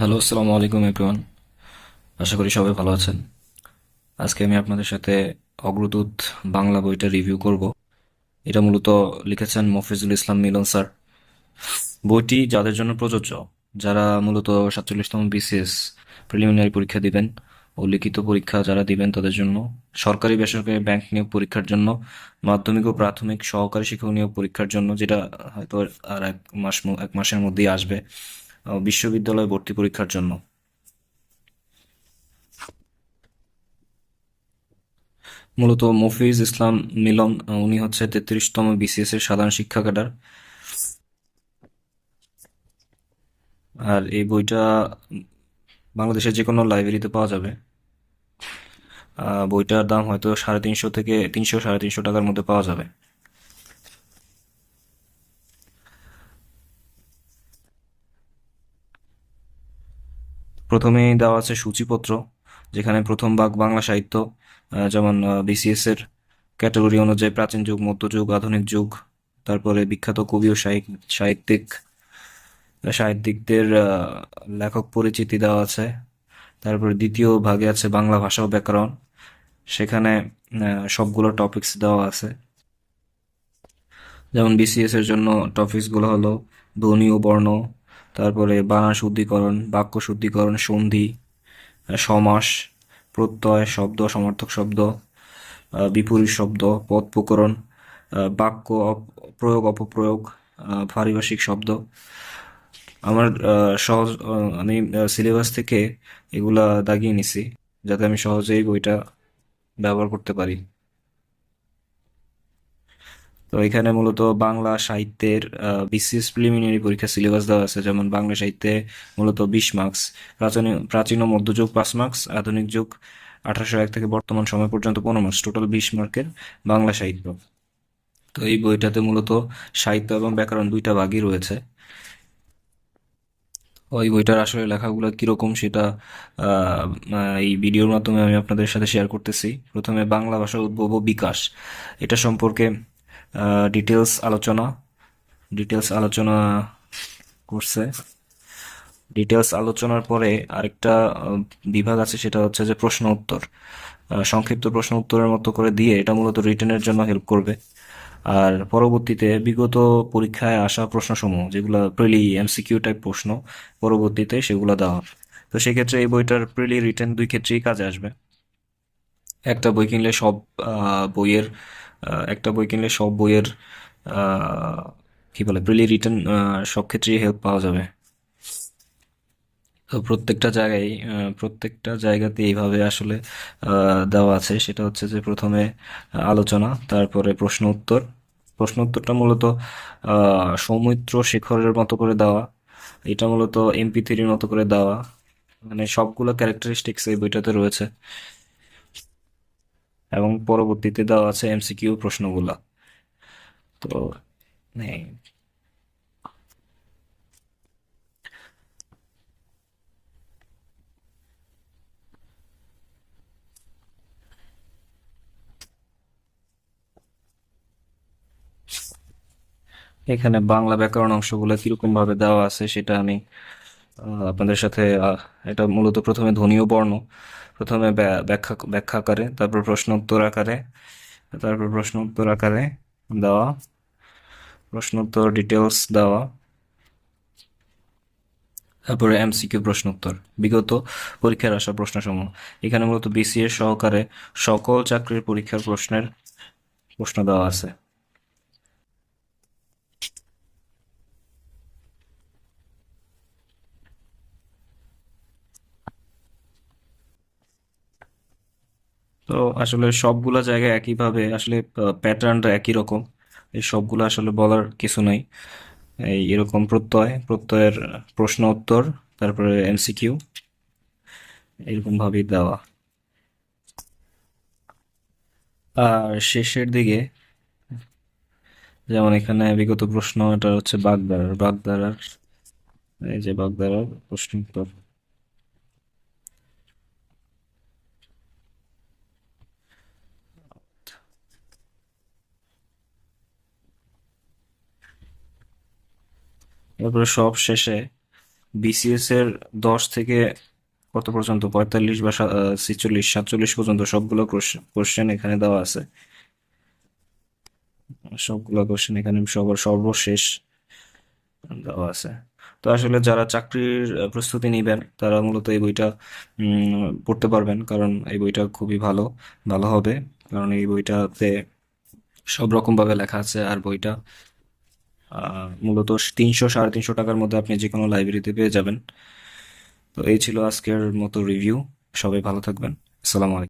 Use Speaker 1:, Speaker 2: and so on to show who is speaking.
Speaker 1: Hello, আসসালামু আলাইকুম everyone আশা করি সবাই ভালো আছেন। আজকে আমি আপনাদের সাথে অগ্রদূত বাংলা বইটা রিভিউ করব। এটা মূলত লিখেছেন মফিজুল ইসলাম মিলন স্যার। বইটি যাদের জন্য প্রযোজ্য, যারা মূলত সাতচল্লিশতম বিসিএস প্রিলিমিনারি পরীক্ষা দিবেন ও লিখিত পরীক্ষা যারা দিবেন তাদের জন্য, সরকারি বেসরকারি ব্যাংক নিয়োগ পরীক্ষার জন্য, মাধ্যমিক ও প্রাথমিক সহকারী শিক্ষক নিয়োগ পরীক্ষার জন্য, যেটা হয়তো আর এক মাস এক মাসের মধ্যেই আসবে। বিশ্ববিদ্যালয় ভর্তি পরীক্ষার জন্য। মূলত মফিজ ইসলাম মিলন উনি হচ্ছে তেত্রিশতম বিসিএস এর সাধারণ শিক্ষা ক্যাডার আর এই বইটা বাংলাদেশের যে কোনো লাইব্রেরিতে পাওয়া যাবে। বইটার দাম হয়তো সাড়ে তিনশো থেকে তিনশো সাড়ে তিনশো টাকার মধ্যে পাওয়া যাবে। প্রথমেই দেওয়া আছে সূচিপত্র, যেখানে প্রথম ভাগ বাংলা সাহিত্য যেমন বিসিএস এর ক্যাটাগরি অনুযায়ী প্রাচীন যুগ মধ্যযুগ আধুনিক যুগ, তারপরে বিখ্যাত কবি ও সাহিত্যিক সাহিত্যিকদের লেখক পরিচিতি দেওয়া আছে। তারপরে দ্বিতীয় ভাগে আছে বাংলা ভাষা ও ব্যাকরণ, সেখানে সবগুলো টপিকস দেওয়া আছে। যেমন বিসিএস এর জন্য টপিকসগুলো হলো ধ্বনি ও বর্ণ তারপরে বানান শুদ্ধিকরণ, বাক্য শুদ্ধিকরণ, সন্ধি সমাস, প্রত্যয়, শব্দ, সমার্থক শব্দ বিপরীত শব্দ পদ প্রকরণ বাক্য প্রয়োগ, অপপ্রয়োগ পারিভাষিক শব্দ। আমার সহজ আমি সিলেবাস থেকে এগুলা দাগিয়ে নিছি, যাতে আমি সহজেই বইটা ব্যবহার করতে পারি। তো এখানে মূলত বাংলা সাহিত্যের বিসিএস প্রিলিমিনারি পরীক্ষা সিলেবাস দেওয়া আছে। যেমন বাংলা সাহিত্যে মূলত বিশ মার্কস প্রাচীন প্রাচীন ও মধ্যযুগ পাঁচ মার্কস আধুনিক যুগ আঠারোশো এক থেকে বর্তমান সময় পর্যন্ত পনেরো মার্কস টোটাল বিশ মার্কের বাংলা সাহিত্য। তো এই বইটাতে মূলত সাহিত্য এবং ব্যাকরণ দুইটা ভাগই রয়েছে। ওই বইটার আসলে লেখাগুলো কীরকম সেটা এই ভিডিওর মাধ্যমে আমি আপনাদের সাথে শেয়ার করতেছি। প্রথমে বাংলা ভাষার উদ্ভব ও বিকাশ। এটা সম্পর্কে ডিটেলস আলোচনা ডিটেলস আলোচনা করছে। ডিটেলস আলোচনার পরে আরেকটা বিভাগ আছে, সেটা হচ্ছে যে প্রশ্ন উত্তর। সংক্ষিপ্ত প্রশ্ন উত্তরের মতো করে দিয়ে এটা মূলত রিটেনের জন্য হেল্প করবে। আর পরবর্তীতে বিগত পরীক্ষায় আসা প্রশ্নসমূহ, যেগুলো প্রিলি এমসিকিউ টাইপ প্রশ্ন, পরবর্তীতে সেগুলো দেওয়া হবে। তো সেক্ষেত্রে এই বইটার প্রিলি রিটেন দুই ক্ষেত্রেই কাজে আসবে। একটা বই কিনলে সব বইয়ের একটা বই কিনলে সব বইয়ের কি বলে ব্রিলি রিটার্ন সব ক্ষেত্রেই হেল্প পাওয়া যাবে। প্রত্যেকটা জায়গায় প্রত্যেকটা জায়গাতে এইভাবে আসলে দেওয়া আছে। সেটা হচ্ছে যে প্রথমে আলোচনা, তারপরে প্রশ্ন উত্তর। প্রশ্ন উত্তরটা মূলত সৌমিত্র শেখরের মতো করে দেওয়া। এটা মূলত এমপি থ্রির মতো করে দেওয়া। মানে সবগুলো ক্যারেক্টারিস্টিক্স এই বইটাতে রয়েছে। এবং পরবর্তীতে দেওয়া আছে এমসিকিউ প্রশ্নগুলা। তো এখানে বাংলা ব্যাকরণ অংশগুলো কীরকম ভাবে দেওয়া আছে সেটা আমি আপনাদের সাথে এটা মূলত প্রথমে ধ্বনি ও বর্ণ, প্রথমে ব্যা- ব্যাখ্যা ব্যাখ্যা আকারে, তারপর প্রশ্ন উত্তর আকারে, তারপর প্রশ্ন উত্তর আকারে দেওয়া প্রশ্ন উত্তর ডিটেলস দেওয়া, তারপরে এমসিকিউ প্রশ্ন উত্তর বিগত পরীক্ষার আসা প্রশ্নসমূহ। এখানে মূলত বিসিএস সহকারে সকল চাকরির পরীক্ষার প্রশ্নের প্রশ্ন দেওয়া আছে। তো আসলে সবগুলা জায়গায় একইভাবে আসলে প্যাটার্নটা একই রকম। এই সবগুলো আসলে বলার কিছু নাই। এই এরকম প্রত্যয়, প্রত্যয়ের প্রশ্ন উত্তর, তারপরে এমসিকিউ এরকম ভাবেই দেওয়া। আর শেষের দিকে, যেমন এখানে বিগত প্রশ্ন, এটা হচ্ছে বাগধারার বাগধারার এই যে বাগধারার প্রশ্ন উত্তর। তারপরে সব শেষে বিসিএস এর দশ থেকে কত পর্যন্ত? পঁয়তাল্লিশ বা ছিচল্লিশ, সাতচল্লিশ পর্যন্ত সবগুলো কোশ্চেন এখানে দেওয়া আছে। সবগুলো কোশ্চেন এখানে সবার সর্বশেষ দেওয়া আছে। তো আসলে যারা চাকরির প্রস্তুতি নেবেন, তারা মূলত এই বইটা পড়তে পারবেন। কারণ এই বইটা খুবই ভালো ভালো হবে। কারণ এই বইটাতে সব রকম ভাবে লেখা আছে আর বইটা মূলত তিনশো, সাড়ে তিনশো টাকার মধ্যে আপনি যে কোনো লাইব্রেরিতে পেয়ে যাবেন। তো এই ছিল আজকের মতো রিভিউ সবাই ভালো থাকবেন। আসসালামু আলাইকুম।